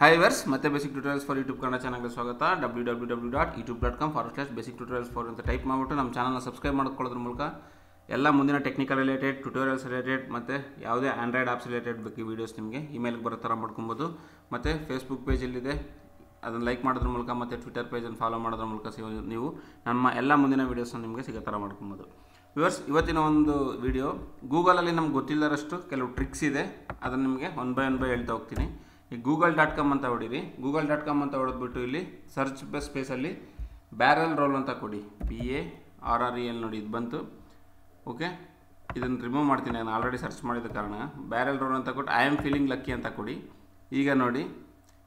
Hi ವರ್ಸ್ ಮತ್ತೆ basic tutorials for YouTube Kannada ಚಾನಲ್ಗೆ ಸ್ವಾಗತ. W W W dot YouTube dot com for slash basic tutorials for ಅಂತ type ಮಾಡಿಬಿಟ್ಟು ನಮ್ಮ ಚಾನಲ್ನ ಸಬ್ಸ್ಕ್ರೈಬ್ ಮಾಡ್ಕೊಳ್ಳೋದ್ರ ಮೂಲಕ ಎಲ್ಲ ಮುಂದಿನ ಟೆಕ್ನಿಕಲ್ ರಿಲೇಟೆಡ್ ಟ್ಯೂಟೋರಿಯಲ್ಸ್ ರಿಲೇಟೆಡ್ ಮತ್ತು ಯಾವುದೇ ಆಂಡ್ರಾಯ್ಡ್ ಆಪ್ಸ್ ರಿಲೇಟೆಡ್ ಬಗ್ಗೆ ವೀಡಿಯೋಸ್ ನಿಮಗೆ ಇಮೇಲ್ಗೆ ಬರೋ ಥರ ಮಾಡ್ಕೊಬೋದು. ಮತ್ತು ಫೇಸ್ಬುಕ್ ಪೇಜಲ್ಲಿದೆ ಅದನ್ನು ಲೈಕ್ ಮಾಡೋದ್ರ ಮೂಲಕ ಮತ್ತು ಟ್ವಿಟರ್ ಪೇಜನ್ನು ಫಾಲೋ ಮಾಡೋದ್ರ ಮೂಲಕ ನೀವು ನಮ್ಮ ಎಲ್ಲ ಮುಂದಿನ ವೀಡಿಯೋಸ್ನ ನಿಮಗೆ ಸಿಗೋ ಥರ ಮಾಡ್ಕೊಬೋದು. ವಿವರ್ಸ್ ಇವತ್ತಿನ ಒಂದು ವಿಡಿಯೋ ಗೂಗಲಲ್ಲಿ ನಮ್ಗೆ ಗೊತ್ತಿಲ್ಲದಷ್ಟು ಕೆಲವು ಟ್ರಿಕ್ಸ್ ಇದೆ. ಅದನ್ನು ನಿಮಗೆ ಒನ್ ಬೈ ಒನ್ ಬೈ ಹೇಳ್ತಾ ಹೋಗ್ತೀನಿ. ಗೂಗಲ್ ಡಾಟ್ ಕಾಮ್ ಅಂತ ಹೊಡೀರಿ. ಗೂಗಲ್ ಡಾಟ್ ಕಾಮ್ ಅಂತ ಹೊಡೆದ್ಬಿಟ್ಟು ಇಲ್ಲಿ ಸರ್ಚ್ ಸ್ಪೇಸಲ್ಲಿ ಬ್ಯಾರಲ್ ರೋಲ್ ಅಂತ ಕೊಡಿ. B A R R E L ನೋಡಿ ಇದು ಬಂತು. ಓಕೆ ಇದನ್ನು ರಿಮೂವ್ ಮಾಡ್ತೀನಿ. ನಾನು ಆಲ್ರೆಡಿ ಸರ್ಚ್ ಮಾಡಿದ ಕಾರಣ. ಬ್ಯಾರಲ್ ರೋಲ್ ಅಂತ ಕೊಟ್ಟು ಐ ಆಮ್ ಫೀಲಿಂಗ್ ಲಕ್ಕಿ ಅಂತ ಕೊಡಿ. ಈಗ ನೋಡಿ.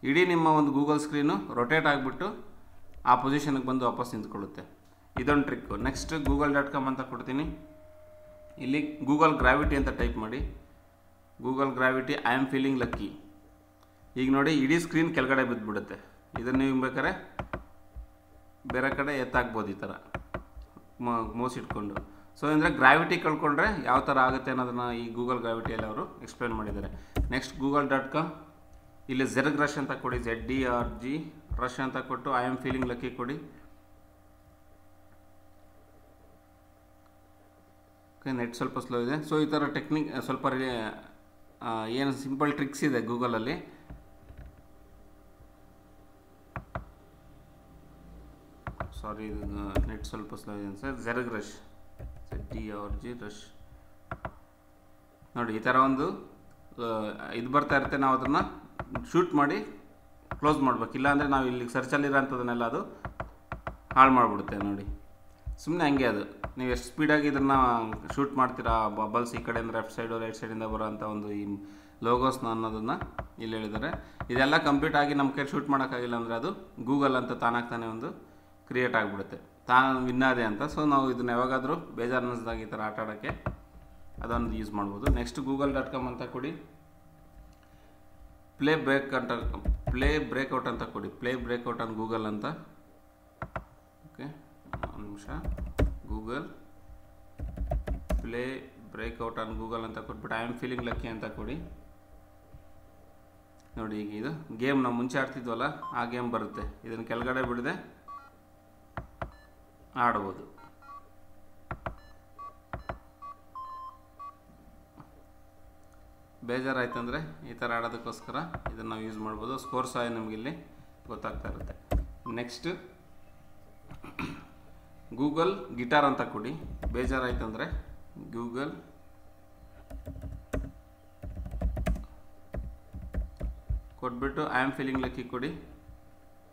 ಇಡೀ ನಿಮ್ಮ ಒಂದು ಗೂಗಲ್ ಸ್ಕ್ರೀನು ರೊಟೇಟ್ ಆಗಿಬಿಟ್ಟು ಆ ಪೊಸಿಷನ್ಗೆ ಬಂದು ವಾಪಸ್ ನಿಂತ್ಕೊಳ್ಳುತ್ತೆ. ಇದೊಂದು trick next Google dot com ಅಂತ ಕೊಡ್ತೀನಿ. ಇಲ್ಲಿ ಗೂಗಲ್ ಗ್ರಾವಿಟಿ ಅಂತ ಟೈಪ್ ಮಾಡಿ. Google gravity I am feeling lucky ಈಗ ನೋಡಿ ಇಡೀ ಸ್ಕ್ರೀನ್ ಕೆಳಗಡೆ ಬಿದ್ದುಬಿಡುತ್ತೆ ಇದನ್ನು ನೀವು ಬೇಕಾದ್ರೆ ಬೇರೆ ಕಡೆ ಎತ್ತಾಕ್ಬೋದು ಈ ಥರ ಮೋಸ್ ಇಟ್ಕೊಂಡು ಸೊ ಅಂದರೆ ಗ್ರಾವಿಟಿ ಕಳ್ಕೊಂಡ್ರೆ ಯಾವ ಥರ ಆಗುತ್ತೆ ಅನ್ನೋದನ್ನು ಈ ಗೂಗಲ್ ಗ್ರಾವಿಟಿಯಲ್ಲಿ ಅವರು ಎಕ್ಸ್ಪ್ಲೇನ್ ಮಾಡಿದ್ದಾರೆ. ನೆಕ್ಸ್ಟ್ ಗೂಗಲ್ ಡಾಟ್ ಕಾಮ್ ಇಲ್ಲಿ ಜೆರ್ಗ್ ರಶ್ ಅಂತ ಕೊಡಿ. Z D R G rush ಅಂತ ಕೊಟ್ಟು ಐ ಆಮ್ ಫೀಲಿಂಗ್ ಲಕ್ಕಿ ಕೊಡಿ. ನೆಟ್ ಸ್ವಲ್ಪ ಸ್ಲೋ ಇದೆ. ಸೊ ಈ ಥರ ಟೆಕ್ನಿಕ್ ಸ್ವಲ್ಪ ಏನು ಸಿಂಪಲ್ ಟ್ರಿಕ್ಸ್ ಇದೆ ಗೂಗಲಲ್ಲಿ ಸಾರಿ ನೆಟ್ ಸ್ವಲ್ಪ ಸ್ಲೋ ಇದೆ sir zerg rush T R G rush ನೋಡಿ, ಈ ಥರ ಒಂದು ಇದು ಬರ್ತಾ ಇರುತ್ತೆ. ನಾವು ಅದನ್ನು ಶೂಟ್ ಮಾಡಿ ಕ್ಲೋಸ್ ಮಾಡ್ಬೇಕು. ಇಲ್ಲಾಂದರೆ ನಾವು ಇಲ್ಲಿ ಸರ್ಚಲ್ಲಿರೋಂಥದ್ದನ್ನೆಲ್ಲ ಅದು ಹಾಳು ಮಾಡಿಬಿಡುತ್ತೆ ನೋಡಿ. ಸುಮ್ಮನೆ ಹಂಗೆ ಅದು. ನೀವು ಎಷ್ಟು ಸ್ಪೀಡಾಗಿ ಇದನ್ನು ಶೂಟ್ ಮಾಡ್ತೀರಾ? ಬಬಲ್ಸ್ ಈ ಕಡೆಯಿಂದ ಲೆಫ್ಟ್ ಸೈಡು ರೈಟ್ ಸೈಡಿಂದ ಬರೋಂಥ ಒಂದು ಈ ಲೋಗೋಸ್ನ ಅನ್ನೋದನ್ನು ಇಲ್ಲಿ ಹೇಳಿದ್ದಾರೆ. ಇದೆಲ್ಲ ಕಂಪ್ಲೀಟ್ ಆಗಿ ನಮ್ಮ ಕೈ ಶೂಟ್ ಮಾಡೋಕ್ಕಾಗಿಲ್ಲ ಅಂದರೆ ಅದು ಗೂಗಲ್ ಅಂತ ತಾನಾಗ್ತಾನೆ ಒಂದು ಕ್ರಿಯೇಟ್ ಆಗಿಬಿಡುತ್ತೆ. ತಾನು ವಿನ್ನಾದೆ ಅಂತ. ಸೊ ನಾವು ಇದನ್ನ ಯಾವಾಗಾದರೂ ಬೇಜಾರು ಅನ್ನಿಸ್ದಾಗ ಈ ಥರ ಆಟ ಆಡೋಕ್ಕೆ ಅದನ್ನು ಯೂಸ್ ಮಾಡ್ಬೋದು. ನೆಕ್ಸ್ಟ್ ಗೂಗಲ್ ಡಾಟ್ ಕಾಮ್ ಅಂತ ಕೊಡಿ. ಪ್ಲೇ ಬ್ರೇಕ್ ಅಂತ ಪ್ಲೇ ಬ್ರೇಕ್ಔಟ್ ಅಂತ ಕೊಡಿ. ಪ್ಲೇ ಬ್ರೇಕ್ಔಟ್ ಆನ್ ಗೂಗಲ್ ಅಂತ. ಓಕೆ ಒಂದು ನಿಮಿಷ. Google play breakout on Google ಅಂತ ಕೊಟ್ಬಿಟ್ಟು ಐ ಆಮ್ ಫೀಲಿಂಗ್ ಲಕ್ಕಿ ಅಂತ ಕೊಡಿ. ನೋಡಿ ಈಗ ಇದು ಗೇಮ್ ನಾವು ಮುಂಚೆ ಆಡ್ತಿದ್ವಲ್ಲ, ಆ ಗೇಮ್ ಬರುತ್ತೆ. ಇದನ್ನು ಕೆಳಗಡೆ ಬಿಡದೆ. ಆಡ್ಬೋದು. ಬೇಜಾರಾಯ್ತಂದರೆ ಈ ಥರ ಆಡೋದಕ್ಕೋಸ್ಕರ ಇದನ್ನು ನಾವು ಯೂಸ್ ಮಾಡ್ಬೋದು. ಸ್ಕೋರ್ ಸಹ ನಮಗಿಲ್ಲಿ ಗೊತ್ತಾಗ್ತಾ ಇರುತ್ತೆ. ನೆಕ್ಸ್ಟ್ ಗೂಗಲ್ ಗಿಟಾರ್ ಅಂತ ಕೊಡಿ. ಬೇಜಾರಾಯ್ತಂದರೆ ಗೂಗಲ್ ಕೊಟ್ಬಿಟ್ಟು ಐ ಆಮ್ ಫೀಲಿಂಗ್ ಲಕ್ಕಿ ಕೊಡಿ.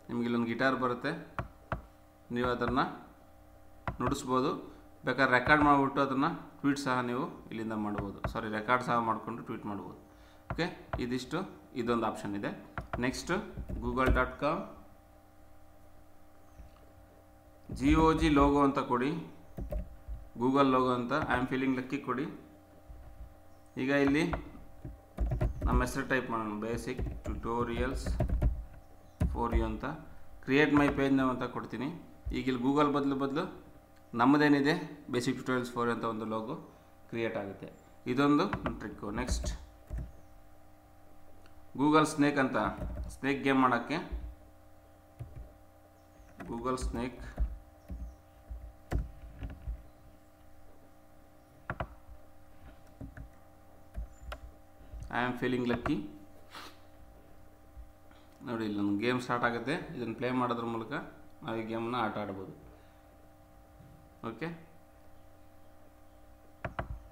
ನಿಮಗಿಲ್ಲೊಂದು ಗಿಟಾರ್ ಬರುತ್ತೆ. ನೀವು ಅದನ್ನು ನುಡಿಸ್ಬೋದು. ಬೇಕಾದ್ರೆ ರೆಕಾರ್ಡ್ ಮಾಡಿಬಿಟ್ಟು ಅದನ್ನು ಟ್ವೀಟ್ ಸಹ ನೀವು ಇಲ್ಲಿಂದ ಮಾಡ್ಬೋದು. ಸಾರಿ ರೆಕಾರ್ಡ್ ಸಹ ಮಾಡಿಕೊಂಡು ಟ್ವೀಟ್ ಮಾಡ್ಬೋದು. ಓಕೆ ಇದಿಷ್ಟು. ಇದೊಂದು ಆಪ್ಷನ್ ಇದೆ. Next Google dot com G O G logo ಅಂತ ಕೊಡಿ. ಗೂಗಲ್ ಲೋಗೋ ಅಂತ. ಐ ಆಮ್ ಫೀಲಿಂಗ್ ಲಕ್ಕಿ ಕೊಡಿ. ಈಗ ಇಲ್ಲಿ ನಮ್ಮ ಹೆಸರು ಟೈಪ್ ಮಾಡೋಣ. ಬೇಸಿಕ್ ಟ್ಯುಟೋರಿಯಲ್ಸ್ ಫೋರ್ ಯು ಅಂತ. ಕ್ರಿಯೇಟ್ ಮೈ ಪೇಜ್ ನಾವು ಅಂತ ಕೊಡ್ತೀನಿ. ಈಗ ಇಲ್ಲಿ ಗೂಗಲ್ ಬದಲು ಬದಲು ನಮ್ಮದೇನಿದೆ? ಬೇಸಿಕ್ ಟ್ಯೂಟೋರಿಯಲ್ಸ್ ಫೋರ್ ಅಂತ ಒಂದು ಲೋಗೋ ಕ್ರಿಯೇಟ್ ಆಗುತ್ತೆ. ಇದೊಂದು ಟ್ರಿಕ್ಕು ನೆಕ್ಸ್ಟ್ ಗೂಗಲ್ ಸ್ನೇಕ್ ಅಂತ. ಸ್ನೇಕ್ ಗೇಮ್ ಮಾಡೋಕ್ಕೆ Google snake I am feeling lucky ನೋಡಿ, ಇಲ್ಲಿ ನಮ್ಮ ಗೇಮ್ ಸ್ಟಾರ್ಟ್ ಆಗುತ್ತೆ. ಇದನ್ನು ಪ್ಲೇ ಮಾಡೋದ್ರ ಮೂಲಕ ನಾವು ಈ ಗೇಮನ್ನ ಆಟ ಆಡ್ಬೋದು. ಓಕೆ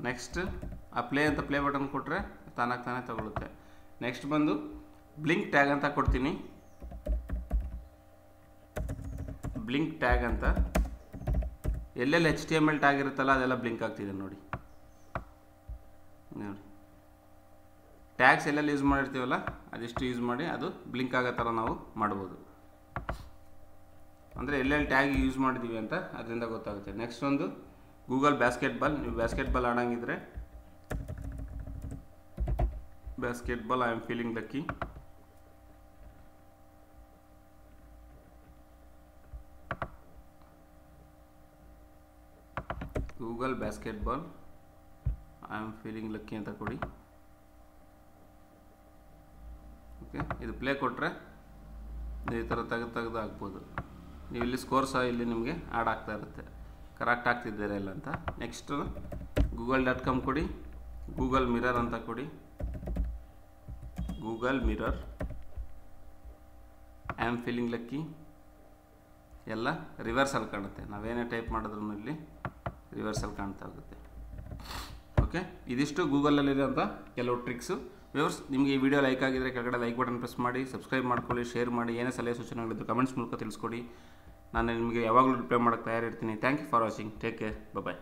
ನೆಕ್ಸ್ಟ್ ಆ ಪ್ಲೇ ಅಂತ ಪ್ಲೇ ಬಟನ್ ಕೊಟ್ಟರೆ ತಾನಾಗಿ ತಾನೇ ತಗೊಳುತ್ತೆ. ನೆಕ್ಸ್ಟ್ ಬಂದು ಬ್ಲಿಂಕ್ ಟ್ಯಾಗ್ ಅಂತ ಕೊಡ್ತೀನಿ. ಬ್ಲಿಂಕ್ ಟ್ಯಾಗ್ ಅಂತ. ಎಲ್ಲೆಲ್ಲಿ H T M L tag ಇರುತ್ತಲ್ಲ ಅದೆಲ್ಲ ಬ್ಲಿಂಕ್ ಆಗ್ತಿದೆ ನೋಡಿ. ನೋಡಿ. ಟ್ಯಾಗ್ಸ್ ಎಲ್ಲೆಲ್ಲಿ ಯೂಸ್ ಮಾಡಿರ್ತೀವಲ್ಲ, ಅದಿಷ್ಟು ಯೂಸ್ ಮಾಡಿ, ಅದು ಬ್ಲಿಂಕ್ ಆಗೋ ಥರ ನಾವು ಮಾಡ್ಬೋದು. ಅಂದರೆ ಎಲ್ಲೆಲ್ಲಿ ಟ್ಯಾಗ್ ಯೂಸ್ ಮಾಡಿದ್ದೀವಿ ಅಂತ ಅದರಿಂದ ಗೊತ್ತಾಗುತ್ತೆ. ನೆಕ್ಸ್ಟ್ ಒಂದು ಗೂಗಲ್ ಬ್ಯಾಸ್ಕೆಟ್ಬಾಲ್ ನೀವು basketball ಆಡೋಂಗಿದ್ರೆ basketball I am feeling lucky Google basketball I am feeling lucky ಅಂತ ಕೊಡಿ. ಓಕೆ ಇದು ಪ್ಲೇ ಕೊಟ್ಟರೆ ಈ ಥರ ತೆಗೆದು ತೆಗೆದು ಹಾಕ್ಬೋದು. ನೀವು ಇಲ್ಲಿ ಸ್ಕೋರ್ ಸಹ ಇಲ್ಲಿ ನಿಮಗೆ ಆ್ಯಡ್ ಆಗ್ತಾ ಇರುತ್ತೆ. ಕರೆಕ್ಟ್ ಆಗ್ತಿದ್ದೀರಾ ಇಲ್ಲ ಅಂತ. ನೆಕ್ಸ್ಟ್ ಗೂಗಲ್ ಡಾಟ್ ಕಾಮ್ ಕೊಡಿ. ಗೂಗಲ್ ಮಿರರ್ ಅಂತ ಕೊಡಿ. Google mirror I am feeling lucky ಎಲ್ಲ ರಿವರ್ಸಲ್ಲಿ ಕಾಣುತ್ತೆ. ನಾವೇನೇ ಟೈಪ್ ಮಾಡಿದ್ರೂ ಇಲ್ಲಿ ರಿವರ್ಸಲ್ಲಿ ಕಾಣ್ತಾ ಹೋಗುತ್ತೆ. ಓಕೆ ಇದಿಷ್ಟು ಗೂಗಲಲ್ಲಿರೋಂಥ ಕೆಲವು ಟ್ರಿಕ್ಸು ವ್ಯೂವರ್ಸ್, ನಿಮಗೆ ಈ ವಿಡಿಯೋ ಲೈಕ್ ಆಗಿದ್ರೆ ಕೆಳಗಡೆ ಲೈಕ್ ಬಟನ್ ಪ್ರೆಸ್ ಮಾಡಿ, ಸಬ್ಸ್ಕ್ರೈಬ್ ಮಾಡ್ಕೊಳ್ಳಿ, ಶೇರ್ ಮಾಡಿ, ಏನೇ ಸಲಹೆ ಸೂಚನೆಗಳಿದ್ದು ಕಮೆಂಟ್ಸ್ ಮೂಲಕ ತಿಳಿಸ್ಕೊಡಿ. ನಾನು ನಿಮಗೆ ಯಾವಾಗಲೂ ರಿಪ್ಲೈ ಮಾಡೋಕ್ಕೆ ತಯಾರಿರ್ತೀನಿ. Thank you for watching take care bye